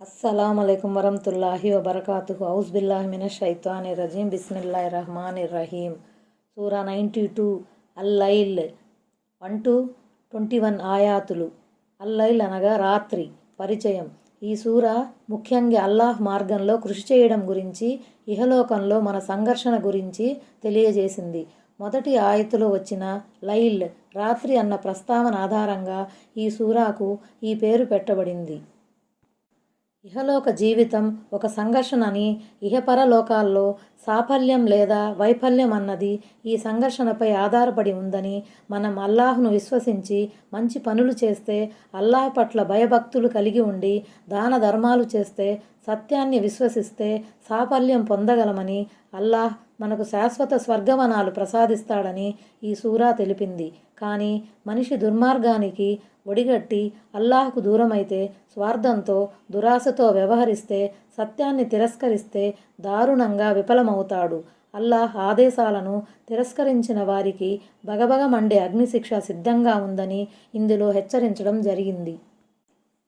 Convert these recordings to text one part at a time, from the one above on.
అస్సలం అయికం వరహతుల్లాహి వబర్కాతు హౌస్ బిల్లాహి మిన షైతాని రజీం. బిస్మిల్లా రహమాన్ రహీం. సూరా నైంటీ టూ అల్లైల్ వన్ టు ట్వంటీ వన్ ఆయాతులు. అల్లైల్ అనగా రాత్రి పరిచయం. ఈ సూర ముఖ్యంగా అల్లాహ్ మార్గంలో కృషి చేయడం గురించి ఇహలోకంలో మన సంఘర్షణ గురించి తెలియజేసింది. మొదటి ఆయతులో వచ్చిన లైల్ రాత్రి అన్న ప్రస్తావన ఆధారంగా ఈ సూరాకు ఈ పేరు పెట్టబడింది. ఇహలోక జీవితం ఒక సంఘర్షణని ఇహపరలోకాల్లో సాఫల్యం లేదా వైఫల్యం అన్నది ఈ సంఘర్షణపై ఆధారపడి ఉందని మనం అల్లాహ్ను విశ్వసించి మంచి పనులు చేస్తే అల్లాహ్ పట్ల భయభక్తులు కలిగి ఉండి దాన ధర్మాలు చేస్తే సత్యాన్ని విశ్వసిస్తే సాఫల్యం పొందగలమని అల్లాహ్ మనకు శాశ్వత స్వర్గవనాలు ప్రసాదిస్తాడని ఈ సూరా తెలిపింది. కానీ మనిషి దుర్మార్గానికి ఒడిగట్టి అల్లాహ్కు దూరమైతే స్వార్థంతో దురాశతో వ్యవహరిస్తే సత్యాన్ని తిరస్కరిస్తే దారుణంగా విఫలమవుతాడు. అల్లాహ్ ఆదేశాలను తిరస్కరించిన వారికి బగబగ మండే అగ్నిశిక్ష సిద్ధంగా ఉందని ఇందులో హెచ్చరించడం జరిగింది.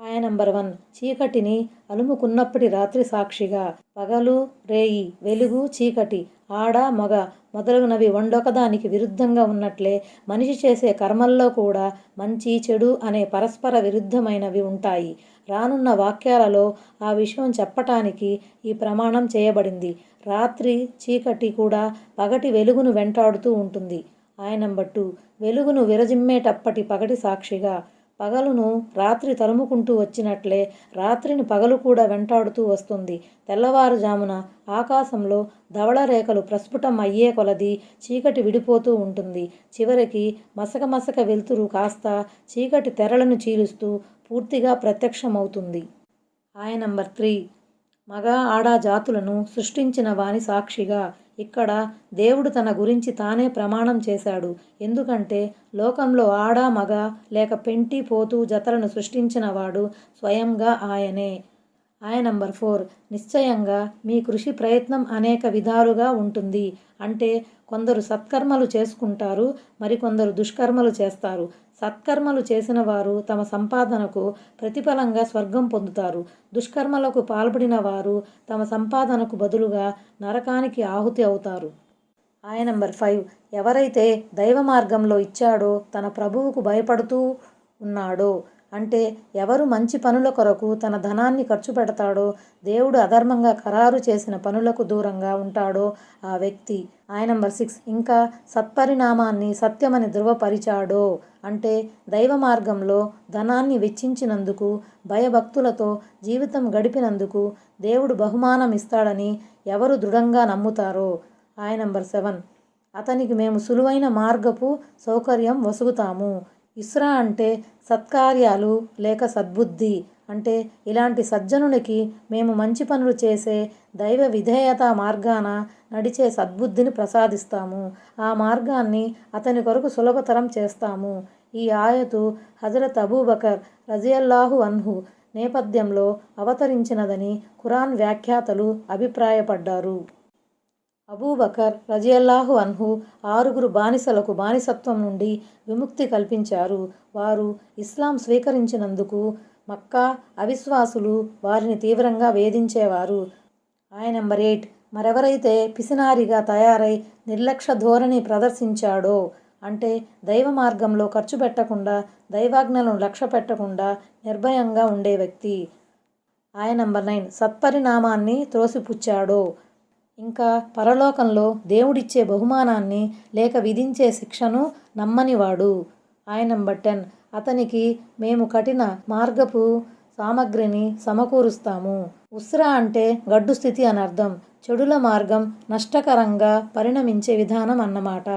ఆయన నంబర్ వన్. చీకటిని అలుముకున్నప్పటి రాత్రి సాక్షిగా పగలు రేయి వెలుగు చీకటి ఆడ మగ మొదలగునవి వండొకదానికి విరుద్ధంగా ఉన్నట్లే మనిషి చేసే కర్మల్లో కూడా మంచి చెడు అనే పరస్పర విరుద్ధమైనవి ఉంటాయి. రానున్న వాక్యాలలో ఆ విషయం చెప్పటానికి ఈ ప్రమాణం చేయబడింది. రాత్రి చీకటి కూడా పగటి వెలుగును వెంటాడుతూ ఉంటుంది. ఆయన నంబర్ టూ. వెలుగును విరజిమ్మేటప్పటి పగటి సాక్షిగా పగలును రాత్రి తరుముకుంటూ వచ్చినట్లే రాత్రిని పగలు కూడా వెంటాడుతూ వస్తుంది. తెల్లవారుజామున ఆకాశంలో ధవళ రేఖలు ప్రస్ఫుటం అయ్యే కొలది చీకటి విడిపోతూ ఉంటుంది. చివరికి మసక మసక వెలుతురు కాస్త చీకటి తెరలను చీలుస్తూ పూర్తిగా ప్రత్యక్షమవుతుంది. ఆయన నంబర్ త్రీ. మగ ఆడ జాతులను సృష్టించిన వాని సాక్షిగా ఇక్కడ దేవుడు తన గురించి తానే ప్రమాణం చేశాడు. ఎందుకంటే లోకంలో ఆడ మగ లేక పెంటి పోతూ జతలను సృష్టించిన వాడు స్వయంగా ఆయనే. ఆయన నంబర్ ఫోర్. నిశ్చయంగా మీ కృషి ప్రయత్నం అనేక విధాలుగా ఉంటుంది. అంటే కొందరు సత్కర్మలు చేసుకుంటారు మరికొందరు దుష్కర్మలు చేస్తారు. సత్కర్మలు చేసిన వారు తమ సంపాదనకు ప్రతిఫలంగా స్వర్గం పొందుతారు. దుష్కర్మలకు పాల్పడిన వారు తమ సంపాదనకు బదులుగా నరకానికి ఆహుతి అవుతారు. ఆయ నంబర్ ఫైవ్. ఎవరైతే దైవ మార్గంలో ఇచ్చాడో తన ప్రభువుకు భయపడుతూ ఉన్నాడో అంటే ఎవరు మంచి పనుల కొరకు తన ధనాన్ని ఖర్చు పెడతాడో దేవుడు అధర్మంగా ఖరారు చేసిన పనులకు దూరంగా ఉంటాడో ఆ వ్యక్తి. ఆయన నంబర్ సిక్స్. ఇంకా సత్పరిణామాన్ని సత్యమని ధృవపరిచాడో అంటే దైవ మార్గంలో ధనాన్ని వెచ్చించినందుకు భయభక్తులతో జీవితం గడిపినందుకు దేవుడు బహుమానం ఇస్తాడని ఎవరు దృఢంగా నమ్ముతారో? ఆయన నంబర్ సెవెన్. అతనికి మేము సులువైన మార్గపు సౌకర్యం వసుగుతాము. ఇస్రా అంటే సత్కార్యాలు లేక సద్బుద్ధి. అంటే ఇలాంటి సజ్జనునికి మేము మంచి పనులు చేసే దైవ విధేయత మార్గాన నడిచే సద్బుద్ధిని ప్రసాదిస్తాము. ఆ మార్గాన్ని అతని కొరకు సులభతరం చేస్తాము. ఈ ఆయతు హజరత్ అబూబకర్ రజియల్లాహు అన్హు నేపథ్యంలో అవతరించినదని ఖురాన్ వ్యాఖ్యాతలు అభిప్రాయపడ్డారు. అబూబకర్ రజియల్లాహు అన్హు ఆరుగురు బానిసలకు బానిసత్వం నుండి విముక్తి కల్పించారు. వారు ఇస్లాం స్వీకరించినందుకు మక్కా అవిశ్వాసులు వారిని తీవ్రంగా వేధించేవారు. ఆయన నెంబర్ ఎయిట్. మరెవరైతే పిసినారిగా తయారై నిర్లక్ష్య ధోరణి ప్రదర్శించాడో అంటే దైవ మార్గంలో ఖర్చు పెట్టకుండా దైవాజ్ఞలను లక్ష్య పెట్టకుండా నిర్భయంగా ఉండే వ్యక్తి. ఆయన నంబర్ నైన్. సత్పరిణామాన్ని త్రోసిపుచ్చాడో ఇంకా పరలోకంలో దేవుడిచ్చే బహుమానాన్ని లేక విధించే శిక్షను నమ్మనివాడు. ఆయన నంబర్ టెన్ అతనికి మేము కఠిన మార్గపు సామగ్రిని సమకూరుస్తాము. ఉస్రా అంటే గడ్డు స్థితి అని అర్థం. చెడుల మార్గం నష్టకరంగా పరిణమించే విధానం అన్నమాట.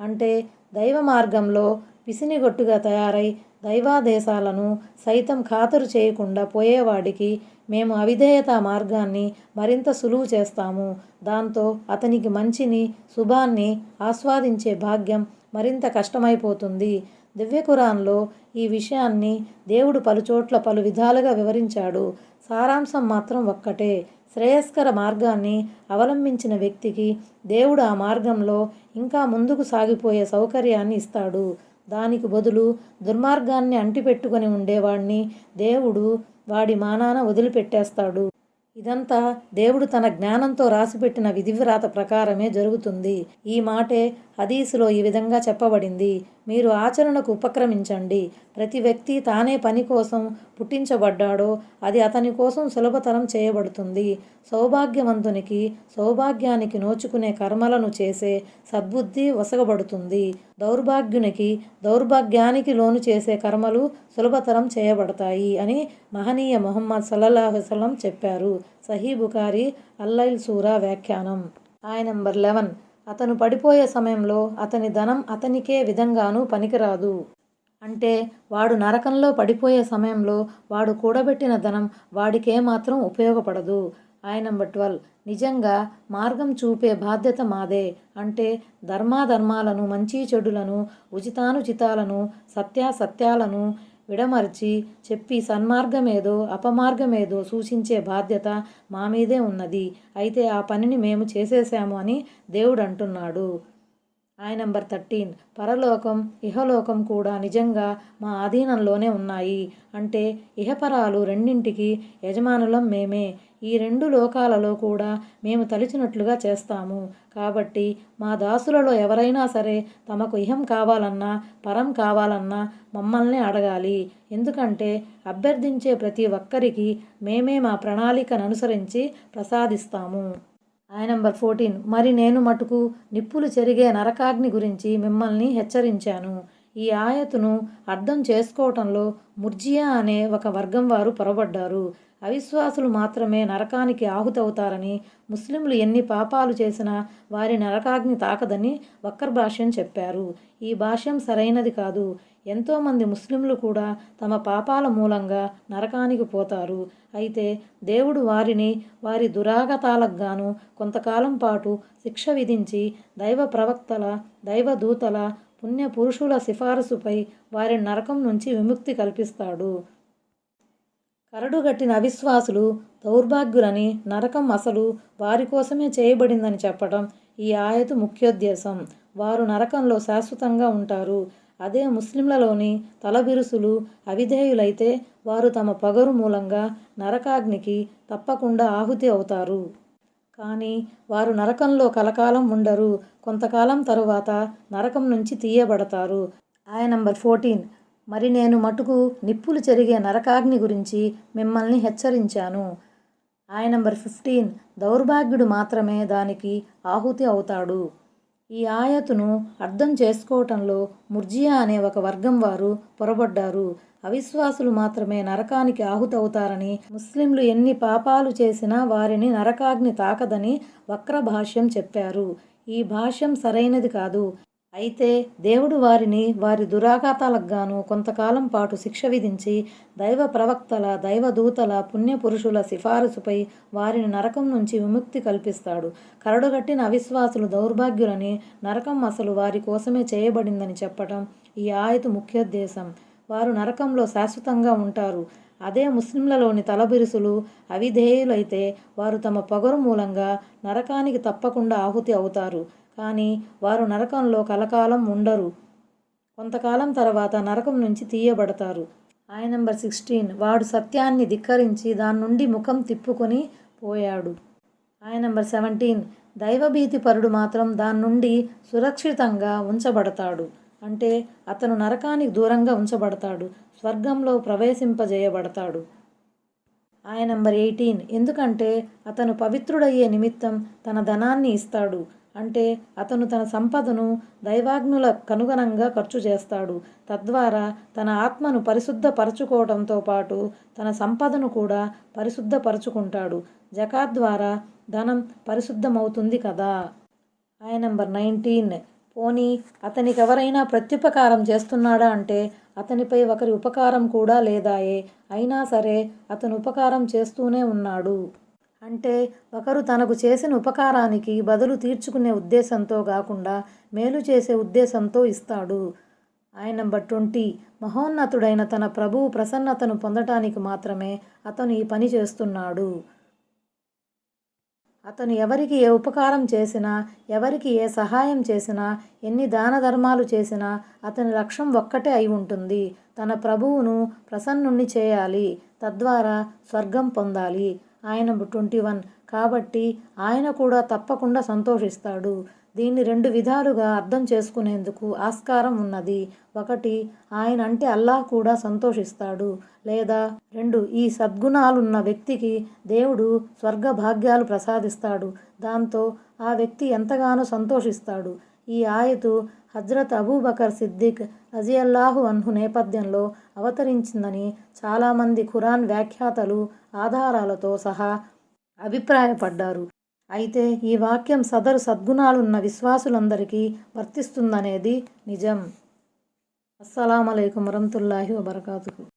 అంటే దైవ మార్గంలో పిసినిగొట్టుగా తయారై దైవాదేశాలను సైతం ఖాతరు చేయకుండా పోయేవాడికి మేము అవిధేయత మార్గాన్ని మరింత సులువు చేస్తాము. దాంతో అతనికి మంచిని శుభాన్ని ఆస్వాదించే భాగ్యం మరింత కష్టమైపోతుంది. దివ్యకురాన్లో ఈ విషయాన్ని దేవుడు పలుచోట్ల పలు విధాలుగా వివరించాడు. సారాంశం మాత్రం ఒక్కటే. శ్రేయస్కర మార్గాన్ని అవలంబించిన వ్యక్తికి దేవుడు ఆ మార్గంలో ఇంకా ముందుకు సాగిపోయే సౌకర్యాన్ని ఇస్తాడు. దానికి బదులు దుర్మార్గాన్ని అంటిపెట్టుకొని ఉండేవాడిని దేవుడు వాడి మానాన వదిలిపెట్టేస్తాడు. ఇదంతా దేవుడు తన జ్ఞానంతో రాసిపెట్టిన విధివ్రాత ప్రకారమే జరుగుతుంది. ఈ మాటే హదీసులో ఈ విధంగా చెప్పబడింది. మీరు ఆచరణకు ఉపక్రమించండి. ప్రతి వ్యక్తి తానే పని కోసం పుట్టించబడ్డాడో అది అతని కోసం సులభతరం చేయబడుతుంది. సౌభాగ్యవంతునికి సౌభాగ్యానికి నోచుకునే కర్మలను చేసే సద్బుద్ధి వసగబడుతుంది. దౌర్భాగ్యునికి దౌర్భాగ్యానికి లోను చేసే కర్మలు సులభతరం చేయబడతాయి అని మహనీయ మొహమ్మద్ సల్లల్లాహు చెప్పారు. సహీ బుకారి అల్లైల్ సూరా వ్యాఖ్యానం. ఆయన నంబర్ లెవెన్. అతను పడిపోయే సమయంలో అతని ధనం అతనికే విధంగానూ పనికిరాదు. అంటే వాడు నరకంలో పడిపోయే సమయంలో వాడు కూడబెట్టిన ధనం వాడికే మాత్రం ఉపయోగపడదు. ఆయన నంబర్ ట్వెల్వ్. నిజంగా మార్గం చూపే బాధ్యత మాదే అంటే ధర్మాధర్మాలను మంచి చెడులను ఉచితానుచితాలను సత్యాసత్యాలను విడమర్చి చెప్పి సన్మార్గమేదో అపమార్గమేదో సూచించే బాధ్యత మా మీదే ఉన్నది. అయితే ఆ పనిని మేము చేసేసాము అని దేవుడు అంటున్నాడు. ఆయన నంబర్ థర్టీన్. పరలోకం ఇహలోకం కూడా నిజంగా మా ఆధీనంలోనే ఉన్నాయి. అంటే ఇహపరాలు రెండింటికి యజమానులం మేమే. ఈ రెండు లోకాలలో కూడా మేము తలిచినట్లుగా చేస్తాము. కాబట్టి మా దాసులలో ఎవరైనా సరే తమకు ఇహం కావాలన్నా పరం కావాలన్నా మమ్మల్ని అడగాలి. ఎందుకంటే అభ్యర్థించే ప్రతి ఒక్కరికి మేమే మా ప్రణాళికను అనుసరించి ప్రసాదిస్తాము. ఆయన నంబర్ ఫోర్టీన్. మరి నేను మటుకు నిప్పులు చెరిగే నరకాగ్ని గురించి మిమ్మల్ని హెచ్చరించాను. ఈ ఆయతును అర్థం చేసుకోవటంలో ముర్జియా అనే ఒక వర్గం వారు పొరబడ్డారు. అవిశ్వాసులు మాత్రమే నరకానికి ఆహుతవుతారని ముస్లింలు ఎన్ని పాపాలు చేసినా వారి నరకాగ్ని తాకదని వక్కర్ భాష్యం చెప్పారు. ఈ భాష్యం సరైనది కాదు. ఎంతోమంది ముస్లింలు కూడా తమ పాపాల మూలంగా నరకానికి పోతారు. అయితే దేవుడు వారిని వారి దురాగతాలకు గాను కొంతకాలం పాటు శిక్ష విధించి దైవ ప్రవక్తల దైవదూతల పుణ్య పురుషుల సిఫారసుపై వారి నరకం నుంచి విముక్తి కల్పిస్తాడు. కరడుగట్టిన అవిశ్వాసులు దౌర్భాగ్యులని నరకం అసలు వారి కోసమే చేయబడిందని చెప్పడం ఈ ఆయతు ముఖ్యోద్దేశం. వారు నరకంలో శాశ్వతంగా ఉంటారు. అదే ముస్లింలలోని తలబిరుసులు అవిధేయులైతే వారు తమ పగరు మూలంగా నరకాగ్నికి తప్పకుండా ఆహుతి అవుతారు. కానీ వారు నరకంలో కలకాలం ఉండరు. కొంతకాలం తరువాత నరకం నుంచి తీయబడతారు. ఆయన నంబర్ ఫోర్టీన్. మరి నేను మటుకు నిప్పులు చెరిగే నరకాగ్ని గురించి మిమ్మల్ని హెచ్చరించాను. ఆయన నంబర్ ఫిఫ్టీన్. దౌర్భాగ్యుడు మాత్రమే దానికి ఆహుతి అవుతాడు. ఈ ఆయతును అర్థం చేసుకోవటంలో ముర్జియా అనే ఒక వర్గం వారు పొరబడ్డారు. అవిశ్వాసులు మాత్రమే నరకానికి ఆహుతవుతారని ముస్లింలు ఎన్ని పాపాలు చేసినా వారిని నరకాగ్ని తాకదని వక్ర భాష్యం చెప్పారు. ఈ భాష్యం సరైనది కాదు. అయితే దేవుడు వారిని వారి దురాఘాతాలకు గాను కొంతకాలం పాటు శిక్ష విధించి దైవ ప్రవక్తల దైవదూతల పుణ్యపురుషుల సిఫారసుపై వారిని నరకం నుంచి విముక్తి కల్పిస్తాడు. కరడుగట్టిన అవిశ్వాసులు దౌర్భాగ్యులని నరకం అసలు వారి కోసమే చేయబడిందని చెప్పటం ఈ ఆయత ముఖ్యోద్దేశం. వారు నరకంలో శాశ్వతంగా ఉంటారు. అదే ముస్లింలలోని తలబిరుసులు అవిధేయులైతే వారు తమ పొగరు మూలంగా నరకానికి తప్పకుండా ఆహుతి అవుతారు. కానీ వారు నరకంలో కలకాలం ఉండరు. కొంతకాలం తర్వాత నరకం నుంచి తీయబడతారు. ఆయన నెంబర్ సిక్స్టీన్. వాడు సత్యాన్ని ధిక్కరించి దాని నుండి ముఖం తిప్పుకొని పోయాడు. ఆయన నెంబర్ సెవెంటీన్. దైవభీతి పరుడు మాత్రం దాని నుండి సురక్షితంగా ఉంచబడతాడు. అంటే అతను నరకానికి దూరంగా ఉంచబడతాడు స్వర్గంలో ప్రవేశింపజేయబడతాడు. ఆయ నంబర్ ఎయిటీన్. ఎందుకంటే అతను పవిత్రుడయ్యే నిమిత్తం తన ధనాన్ని ఇస్తాడు. అంటే అతను తన సంపదను దైవాగ్నుల కనుగణంగా ఖర్చు చేస్తాడు. తద్వారా తన ఆత్మను పరిశుద్ధపరచుకోవడంతో పాటు తన సంపదను కూడా పరిశుద్ధపరచుకుంటాడు. జకాత్ ద్వారా ధనం పరిశుద్ధమవుతుంది కదా? ఆయన నంబర్ నైన్టీన్. పోనీ అతనికి ఎవరైనా ప్రత్యుపకారం చేస్తున్నాడా అంటే అతనిపై ఒకరి ఉపకారం కూడా లేదాయే. అయినా సరే అతను ఉపకారం చేస్తూనే ఉన్నాడు. అంటే ఒకరు తనకు చేసిన ఉపకారానికి బదులు తీర్చుకునే ఉద్దేశంతో కాకుండా మేలు చేసే ఉద్దేశంతో ఇస్తాడు. ఆయన నంబర్ ట్వంటీ. మహోన్నతుడైన తన ప్రభువు ప్రసన్నతను పొందటానికి మాత్రమే అతను ఈ పని చేస్తున్నాడు. అతను ఎవరికి ఏ ఉపకారం చేసినా ఎవరికి ఏ సహాయం చేసినా ఎన్ని దాన ధర్మాలు చేసినా అతని లక్ష్యం ఒక్కటే అయి ఉంటుంది. తన ప్రభువును ప్రసన్నుణ్ణి చేయాలి. తద్వారా స్వర్గం పొందాలి. ఆయన ట్వంటీ వన్ కాబట్టి ఆయన కూడా తప్పకుండా సంతోషిస్తాడు. దీన్ని రెండు విధాలుగా అర్థం చేసుకునేందుకు ఆస్కారం ఉన్నది. ఒకటి ఆయన అంటే అల్లాహ్ కూడా సంతోషిస్తాడు. లేదా రెండు ఈ సద్గుణాలున్న వ్యక్తికి దేవుడు స్వర్గ భాగ్యాలు ప్రసాదిస్తాడు. దాంతో ఆ వ్యక్తి ఎంతగానో సంతోషిస్తాడు. ఈ ఆయతు హజ్రత్ అబూబకర్ సిద్దిక్ రజియల్లాహు అన్హు నేపథ్యంలో అవతరించిందని చాలామంది ఖురాన్ వ్యాఖ్యాతలు ఆధారాలతో సహా అభిప్రాయపడ్డారు. అయితే ఈ వాక్యం సదరు సద్గుణాలున్న విశ్వాసులందరికీ వర్తిస్తుందనేది నిజం. అస్సలం అయికం వరహతుల్లాహి వబర్కాతుకు